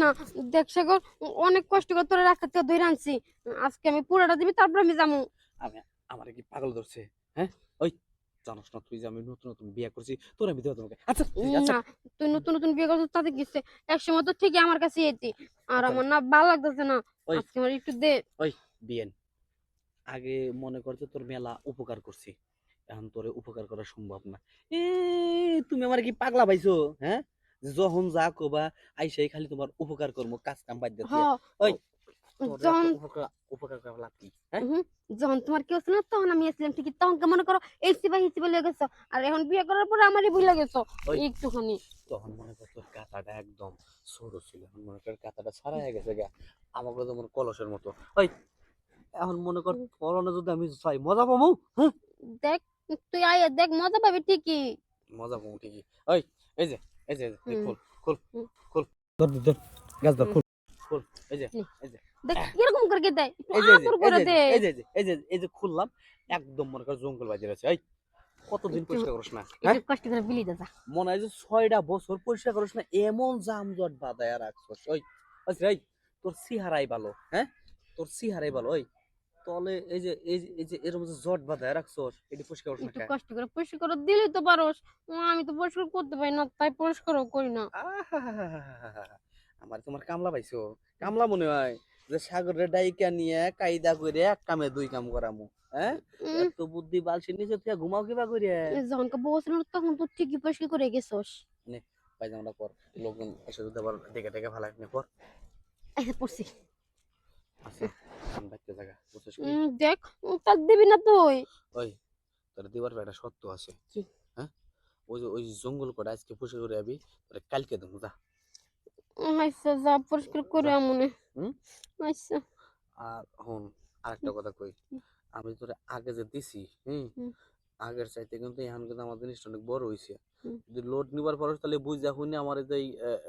না দেখ সাগর অনেক কষ্ট করে তোরা রাস্তা থেকে ধরে আনছি। আজকে আমি পুরাটা দিবি তারপর আমি যাব আমি আমার কি পাগল ধরছে হ্যাঁ? ওই জানোস না তুই যে আমি নতুন নতুন বিয়ে করছি তোর আমি দেবো তোমাকে। আচ্ছা না তুই নতুন নতুন বিয়ে করছিস তাতে গেছে এক সময় তো ঠিকই আমার কাছে এতি আর আমার না ভালো লাগতেছে না। আজকে আমার একটু দে। বিয়েন। আগে মনে করছে তোর মেলা উপকার করছি। এখন তোরে উপকার করা সম্ভব না। এ তুমি আমার কি পাগলা পাইছো হ্যাঁ? যখন যা কবা আইসাই খালি তোমার উপকার করব কাজ কাম বাদ দিয়ে। ওই, যখন উপকার উপকার করা লাভ কি? হ্যাঁ? যখন তোমার কেউ ছিল তখন আমি এসেছিলাম ঠিকই। তখন কে করো এই সিবা হিসেবে লেগে গেছো? আর এখন বিয়ে করার পরে আমারই ভুলে গেছো। একটুখানি। তখন মনে কর তোর কাঁথাটা একদম ছোট ছিল। এখন মনে কর কাঁথাটা ছাড়া হয়ে গেছে গা। আমাকে কলসের মতো। ওই এখন মনে কর পরনে যদি আমি চাই মজা পাবো হ্যাঁ? দেখ তুই আয় দেখ মজা পাবি ঠিকই। মজা পাবো ঠিকই। ওই এই যে এই যে এই যে, এই হুম। খোল খোল খোল। ধর ধর, ধর গাছ ধর খোল। খোল এই যে এই যে। দেখ কীরকম করে দেয় একটু এই যে এই যে, আদর এই করে দে। এই যে এই যে, এই যে খুললাম একদম মনে কর জঙ্গল বাজি আছে এই কতদিন পরিষ্কার করিস না হ্যাঁ? কষ্ট করে বিলি দে মনে হয় যে ছয়টা বছর পরিষ্কার করিস না এমন জামজট বাদায় রাখছস ওই। আচ্ছা তোর সিহারাই ভালো হ্যাঁ? তোর সিহারাই ভালো ওই। তলে এই যে এই যে এই যে এরকম যে জট রাখছস? এটি পরিষ্কার না কষ্ট করে পরিষ্কার করে দিলেই তো পারোস। আমি তো পরিষ্কার করতে পারি না তাই পরিষ্কারও করি না। আমার তোমার কামলা পাইছো? কামলা মনে হয় যে সাগরের ডাইকা নিয়ে কায়দা করে এক কামে দুই কাম করামু হ্যাঁ? এত বুদ্ধি বালছি নিচে তুই ঘুমাও কিবা করিয়া যখন কে বউ তখন তো ঠিকই পরিষ্কার করে গেছোস। পায়জামাটা পর লোকজন এসে যদি আবার দেখে দেখে ভালো না আচ্ছা পড়ছি। আচ্ছা। দেখ উম, তা দিবি না তুই। ওই তোর দিবার একটা সত্য আছে। হ্যাঁ? ওই যে ওই জঙ্গল কটা আজকে পুষে করে তোর কালকে দেবো যা। আচ্ছা যা পরিষ্কার করে মনে হুম? আচ্ছা। আর হন আরেকটা কথা কই আমি তোর আগে যে দিছি হুম। আগের চাইতে কিন্তু এখন কিন্তু আমার জিনিসটা অনেক বড় হইছে। যদি লোড নিবার পরস তাহলে বুঝ যা আমার এই যে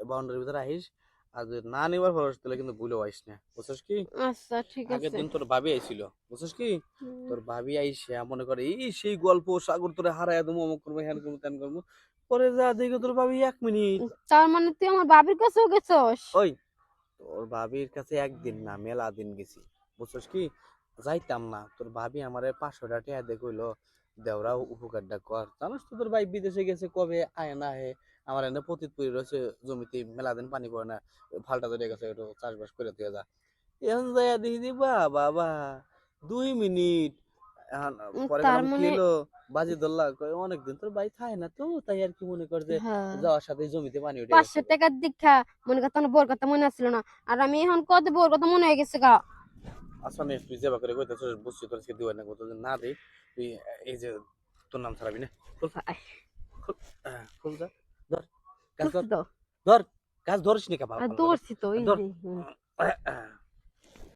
বাউন্ডারির ভিতরে আহিস আর যদি না নিবার পরস তাহলে কিন্তু ভুলেও আইস না। বুঝছিস কি? আচ্ছা ঠিক আগের আছে। দিন তোর ভাবি আইছিল বুঝছিস কি? তোর ভাবি আইসে মনে করে এই সেই গল্প সাগর তোরে হারায় দেবো অমুক করব হ্যান করব ত্যান করব। পরে যা দেখে তোর ভাবি এক মিনিট। তার মানে তুই আমার বাবির কাছেও গেছস? ওই তোর ভাবির কাছে একদিন না মেলা দিন গেছি বুঝছিস কি? যাইতাম না তোর ভাবি আমারে পাঁচশো টাকা দিয়ে কইলো দেওরা উপকারটা কর। জানোস তো তোর ভাই বিদেশে গেছে কবে আয় না হে আমার এনে পতিত পরি রয়েছে জমিতে মেলা দিন পানি পড়ে না ফালটা ধরে গেছে একটু চাষবাস করে দিয়ে যা। এখন যাইয়া দেখি দি বা বাবা দুই মিনিট। এখন পরে তার মানে- বাজি অনেকদিন তোর না তো তাই আর কি মনে কর যে হ্যাঁ। যাওয়ার সাথে জমিতে পানি উঠে পাঁচশো টাকার দীক্ষা মনে করতাম বোর কথা মনে আসছিল না। আর আমি এখন কত বোর কথা মনে হয়ে গেছে গা। আচ্ছা নে তুই যেবা করে বুঝছি তোর আজকে দিওয়াই না কত না দে তুই এই যে তোর নাম ছাড়াবি না? খুল। খুল যা। ধর কাজ ধর ধর কাজ ধরিস নি কাবা আর দৌড়ছি তো এই।